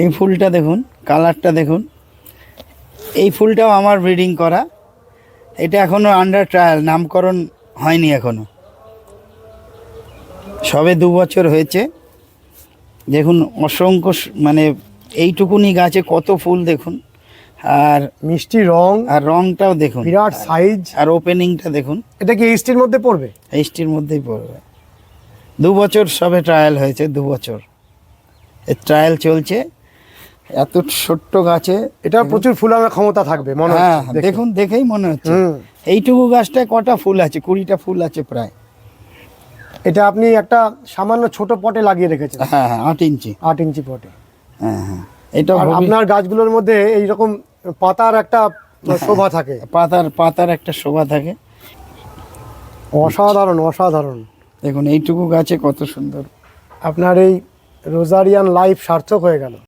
এই ফুলটা দেখুন কালারটা দেখুন। এই ফুলটাও আমার ব্রিডিং করা। এটা এখনও আন্ডার ট্রায়াল নামকরণ হয়নি এখনও। সবে দু বছর হয়েছে। দেখুন অসংখ্য মানে এইটুকুনি গাছে কত ফুল দেখুন। আর মিষ্টি রং। আর রংটাও দেখুন। বিরাট সাইজ আর ওপেনিংটা দেখুন। এটা কি এইচটির মধ্যে পড়বে? এইচটির মধ্যেই পড়বে। দু বছর সবে ট্রায়াল হয়েছে দু বছর। এর ট্রায়াল চলছে। এত ছোট্ট গাছে এটা প্রচুর ফুলানোর ক্ষমতা থাকবে মনে হ্যাঁ দেখুন দেখেই মনে হচ্ছে। এইটুকু গাছটায় কটা ফুল আছে? কুড়িটা ফুল আছে প্রায়। এটা আপনি একটা সামান্য ছোট পটে লাগিয়ে রেখেছেন। হ্যাঁ হ্যাঁ আট ইঞ্চি। আট ইঞ্চি পটে। হ্যাঁ হ্যাঁ এটা আপনার গাছগুলোর মধ্যে এইরকম পাতার একটা শোভা থাকে। পাতার পাতার একটা শোভা থাকে। অসাধারণ অসাধারণ। দেখুন এইটুকু গাছে কত সুন্দর। আপনার এই রোজারিয়ান লাইফ সার্থক হয়ে গেল।